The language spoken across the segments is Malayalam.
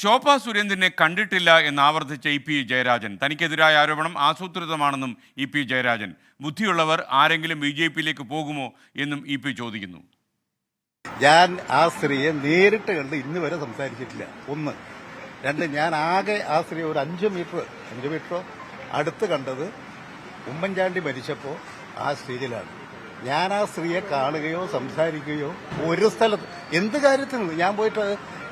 ശോഭ സുരേന്ദ്രനെ കണ്ടിട്ടില്ല എന്ന് ആവർത്തിച്ച ഇ പി ജയരാജൻ. തനിക്കെതിരായ ആരോപണം ആസൂത്രിതമാണെന്നും ഇ പി ജയരാജൻ. ബുദ്ധിയുള്ളവർ ആരെങ്കിലും ബി ജെ പിയിലേക്ക് പോകുമോ എന്നും ഇ പി ചോദിക്കുന്നു. ഞാൻ ആ സ്ത്രീയെ നേരിട്ട് കണ്ട് ഇന്ന് വരെ സംസാരിച്ചിട്ടില്ല. ഒന്ന്. രണ്ട് ഞാൻ ആകെ ആ സ്ത്രീ ഒരു അഞ്ച് മീറ്റർ അഞ്ച് മീറ്ററോ അടുത്ത് കണ്ടത് ഉമ്മൻചാണ്ടി മരിച്ചപ്പോൾ ആ സ്റ്റേജിലാണ്. ഞാൻ ആ സ്ത്രീയെ കാണുകയോ സംസാരിക്കുകയോ ഒരു സ്ഥലത്ത് എന്ത് കാര്യത്തിന് ഞാൻ പോയിട്ട്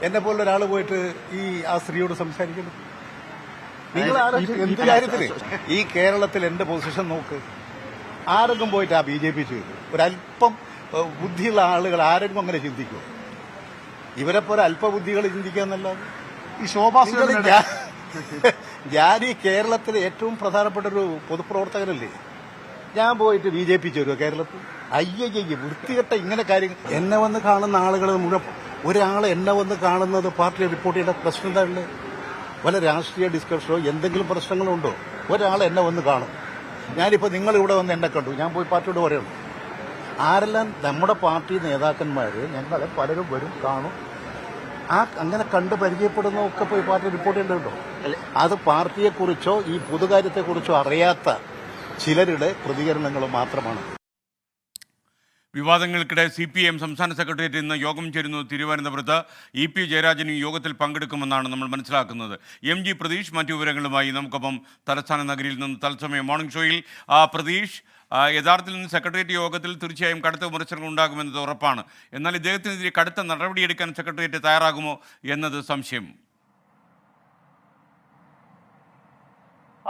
എന്നെ പോലെ ഒരാൾ പോയിട്ട് ഈ ആ സ്ത്രീയോട് സംസാരിക്കുന്നു. നിങ്ങൾ ആലോചിച്ച് എന്ത് കാര്യത്തിന് ഈ കേരളത്തിൽ എന്റെ പൊസിഷൻ നോക്ക്. ആരെങ്കിലും പോയിട്ട് ആ ബി ജെ പി ചെയ്തു? ഒരല്പം ബുദ്ധിയുള്ള ആളുകൾ ആരെങ്കിലും അങ്ങനെ ചിന്തിക്കും ഇവരെ പോലെ അല്പബുദ്ധികൾ ചിന്തിക്കുക എന്നല്ലാതെ. ഈ ശോഭാ ഞാൻ ഈ കേരളത്തിലെ ഏറ്റവും പ്രധാനപ്പെട്ട ഒരു പൊതുപ്രവർത്തകനല്ലേ. ഞാൻ പോയിട്ട് ബി ജെ പി ചേരുവോ കേരളത്തിൽ? അയ്യയ്യ വൃത്തികെട്ട ഇങ്ങനെ കാര്യങ്ങൾ എന്നെ വന്ന് കാണുന്ന ആളുകൾ മുഴുവൻ ഒരാൾ എന്നെ വന്ന് കാണുന്നത് പാർട്ടി റിപ്പോർട്ട് ചെയ്യേണ്ട പ്രശ്നം എന്താ ഉള്ളത് വല്ല രാഷ്ട്രീയ ഡിസ്കഷനോ എന്തെങ്കിലും പ്രശ്നങ്ങളോ ഉണ്ടോ ഒരാൾ എന്നെ വന്ന് കാണും. ഞാനിപ്പോൾ നിങ്ങളിവിടെ വന്ന് എന്നെ കണ്ടു. ഞാൻ പോയി പാർട്ടിയോട് പറയണം. ആരെല്ലാം നമ്മുടെ പാർട്ടി നേതാക്കന്മാർ ഞങ്ങളെ പലരും വരും കാണും. ആ അങ്ങനെ കണ്ട് പരിചയപ്പെടുന്നതൊക്കെ പോയി പാർട്ടി റിപ്പോർട്ട് ചെയ്യേണ്ടതുണ്ടോ? അത് പാർട്ടിയെക്കുറിച്ചോ ഈ പൊതുകാര്യത്തെക്കുറിച്ചോ അറിയാത്ത ചിലരുടെ പ്രതികരണങ്ങൾ മാത്രമാണ്. വിവാദങ്ങൾക്കിടെ സി പി എം സംസ്ഥാന സെക്രട്ടേറിയറ്റ് ഇന്ന് യോഗം ചേരുന്നു തിരുവനന്തപുരത്ത്. ഇ പി ജയരാജനും യോഗത്തിൽ പങ്കെടുക്കുമെന്നാണ് നമ്മൾ മനസ്സിലാക്കുന്നത്. എം ജി പ്രതീഷ് മറ്റു വിവരങ്ങളുമായി നമുക്കൊപ്പം തലസ്ഥാന നഗരിയിൽ നിന്ന് തത്സമയം മോർണിംഗ് ഷോയിൽ. പ്രതീഷ് യഥാർത്ഥത്തിൽ നിന്ന് സെക്രട്ടേറിയറ്റ് യോഗത്തിൽ തീർച്ചയായും കടുത്ത വിമർശനങ്ങൾ ഉണ്ടാകുമെന്നത് ഉറപ്പാണ്. എന്നാൽ ഇദ്ദേഹത്തിനെതിരെ കടുത്ത നടപടിയെടുക്കാൻ സെക്രട്ടേറിയറ്റ് തയ്യാറാകുമോ എന്നത് സംശയം.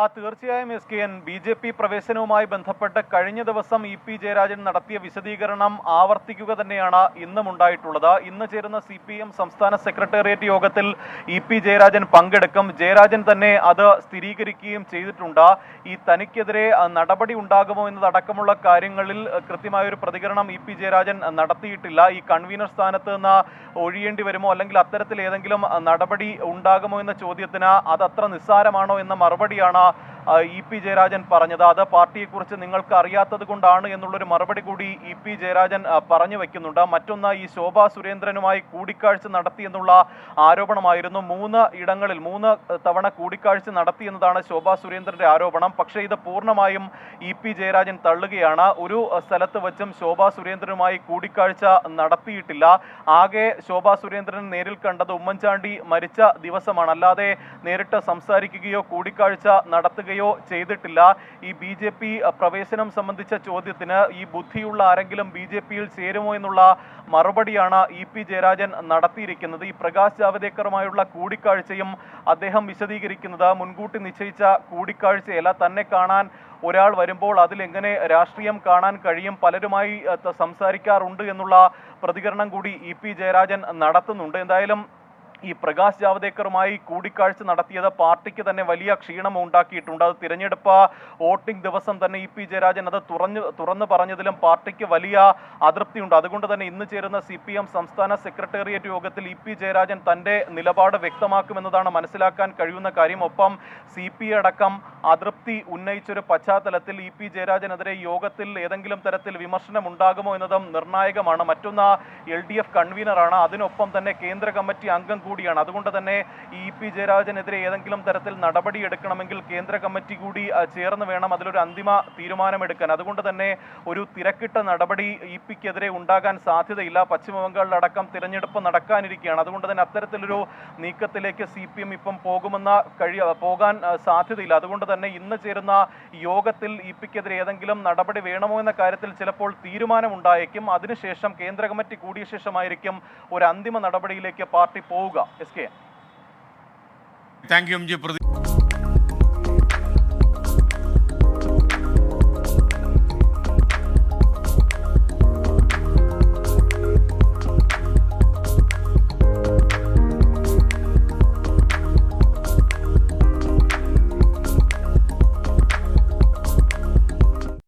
ആ തീർച്ചയായും S K N B J P പ്രവേശനവുമായി ബന്ധപ്പെട്ട് കഴിഞ്ഞ ദിവസം ഇ പി ജയരാജൻ നടത്തിയ വിശദീകരണം ആവർത്തിക്കുക തന്നെയാണ് ഇന്നും ഉണ്ടായിട്ടുള്ളത്. ഇന്ന് ചേരുന്ന സി പി എം സംസ്ഥാന സെക്രട്ടേറിയറ്റ് യോഗത്തിൽ ഇ പി ജയരാജൻ പങ്കെടുക്കും. ജയരാജൻ തന്നെ അത് സ്ഥിരീകരിക്കുകയും ചെയ്തിട്ടുണ്ട്. ഈ തനിക്കെതിരെ നടപടി ഉണ്ടാകുമോ എന്നതടക്കമുള്ള കാര്യങ്ങളിൽ കൃത്യമായ ഒരു പ്രതികരണം ഇ പി ജയരാജൻ നടത്തിയിട്ടില്ല. ഈ കൺവീനർ സ്ഥാനത്ത് നിന്ന് ഒഴിയേണ്ടി വരുമോ അല്ലെങ്കിൽ അത്തരത്തിൽ ഏതെങ്കിലും നടപടി ഉണ്ടാകുമോ എന്ന ചോദ്യത്തിന് അത് അത്ര നിസ്സാരമാണോ എന്ന മറുപടിയാണ് ആ, ഇ പി ജയരാജൻ പറഞ്ഞത്. അത് പാർട്ടിയെക്കുറിച്ച് നിങ്ങൾക്ക് അറിയാത്തത് കൊണ്ടാണ് എന്നുള്ളൊരു മറുപടി കൂടി ഇ പി ജയരാജൻ പറഞ്ഞു വെക്കുന്നുണ്ട്. മറ്റൊന്ന് ഈ ശോഭാ സുരേന്ദ്രനുമായി കൂടിക്കാഴ്ച നടത്തി എന്നുള്ള ആരോപണമായിരുന്നു. മൂന്ന് ഇടങ്ങളിൽ മൂന്ന് തവണ കൂടിക്കാഴ്ച നടത്തി എന്നതാണ് ശോഭാ സുരേന്ദ്രന്റെ ആരോപണം. പക്ഷേ ഇത് പൂർണമായും ഇ പി ജയരാജൻ തള്ളുകയാണ്. ഒരു സ്ഥലത്ത് വെച്ചും ശോഭാ സുരേന്ദ്രനുമായി കൂടിക്കാഴ്ച നടത്തിയിട്ടില്ല. ആകെ ശോഭാ സുരേന്ദ്രൻ നേരിൽ കണ്ടത് ഉമ്മൻചാണ്ടി മരിച്ച ദിവസമാണ്. അല്ലാതെ നേരിട്ട് സംസാരിക്കുകയോ കൂടിക്കാഴ്ച നടത്തുകയോ ചെയ്തിട്ടില്ല. ഈ ബി ജെ പി പ്രവേശനം സംബന്ധിച്ച ചോദ്യത്തിന് ഈ ബുദ്ധിയുള്ള ആരെങ്കിലും ബി ജെ പിയിൽ ചേരുമോ എന്നുള്ള മറുപടിയാണ് ഇ പി ജയരാജൻ നടത്തിയിരിക്കുന്നത്. ഈ പ്രകാശ് ജാവദേക്കറുമായുള്ള കൂടിക്കാഴ്ചയും അദ്ദേഹം വിശദീകരിക്കുന്നത് മുൻകൂട്ടി നിശ്ചയിച്ച കൂടിക്കാഴ്ചയല്ല. തന്നെ കാണാൻ ഒരാൾ വരുമ്പോൾ അതിലെങ്ങനെ രാഷ്ട്രീയം കാണാൻ കഴിയും പലരുമായി സംസാരിക്കാറുണ്ട് എന്നുള്ള പ്രതികരണം കൂടി ഇ പി ജയരാജൻ നടത്തുന്നുണ്ട്. എന്തായാലും ഈ പ്രകാശ് ജാവദേക്കറുമായി കൂടിക്കാഴ്ച നടത്തിയത് പാർട്ടിക്ക് തന്നെ വലിയ ക്ഷീണം ഉണ്ടാക്കിയിട്ടുണ്ട്. അത് തിരഞ്ഞെടുപ്പ് വോട്ടിംഗ് ദിവസം തന്നെ ഇ പി ജയരാജൻ അത് തുറഞ്ഞു തുറന്നു പറഞ്ഞതിലും പാർട്ടിക്ക് വലിയ അതൃപ്തിയുണ്ട്. അതുകൊണ്ട് തന്നെ ഇന്ന് ചേരുന്ന സി പി എം സംസ്ഥാന സെക്രട്ടേറിയറ്റ് യോഗത്തിൽ ഇ പി ജയരാജൻ തന്റെ നിലപാട് വ്യക്തമാക്കുമെന്നതാണ് മനസ്സിലാക്കാൻ കഴിയുന്ന കാര്യം. ഒപ്പം സി പി അടക്കം അതൃപ്തി ഉന്നയിച്ചൊരു പശ്ചാത്തലത്തിൽ ഇ പി ജയരാജനെതിരെ യോഗത്തിൽ ഏതെങ്കിലും തരത്തിൽ വിമർശനം ഉണ്ടാകുമോ എന്നതും നിർണായകമാണ്. മറ്റൊന്ന് എൽ ഡി എഫ് കൺവീനറാണ്. അതിനൊപ്പം തന്നെ കേന്ദ്ര കമ്മിറ്റി അംഗം കൂടിയാണ്. അതുകൊണ്ട് തന്നെ ഇ പി ജയരാജനെതിരെ ഏതെങ്കിലും തരത്തിൽ നടപടി എടുക്കണമെങ്കിൽ കേന്ദ്ര കമ്മിറ്റി കൂടി ചേർന്ന് വേണം അതിലൊരു അന്തിമ തീരുമാനമെടുക്കാൻ. അതുകൊണ്ട് തന്നെ ഒരു തിരക്കിട്ട നടപടി ഇ പിക്കെതിരെ ഉണ്ടാകാൻ സാധ്യതയില്ല. പശ്ചിമബംഗാളിലടക്കം തിരഞ്ഞെടുപ്പ് നടക്കാനിരിക്കുകയാണ്. അതുകൊണ്ട് തന്നെ അത്തരത്തിലൊരു നീക്കത്തിലേക്ക് സി പി എം ഇപ്പം പോകുമെന്ന കഴിയ പോകാൻ സാധ്യതയില്ല. അതുകൊണ്ട് തന്നെ ഇന്ന് ചേരുന്ന യോഗത്തിൽ ഇ പിക്കെതിരെ ഏതെങ്കിലും നടപടി വേണമോ എന്ന കാര്യത്തിൽ ചിലപ്പോൾ തീരുമാനമുണ്ടായേക്കും. അതിനുശേഷം കേന്ദ്ര കമ്മിറ്റി കൂടിയ ശേഷമായിരിക്കും ഒരു അന്തിമ നടപടിയിലേക്ക് പാർട്ടി പോവുക. S K. Thank you M G Pratheesh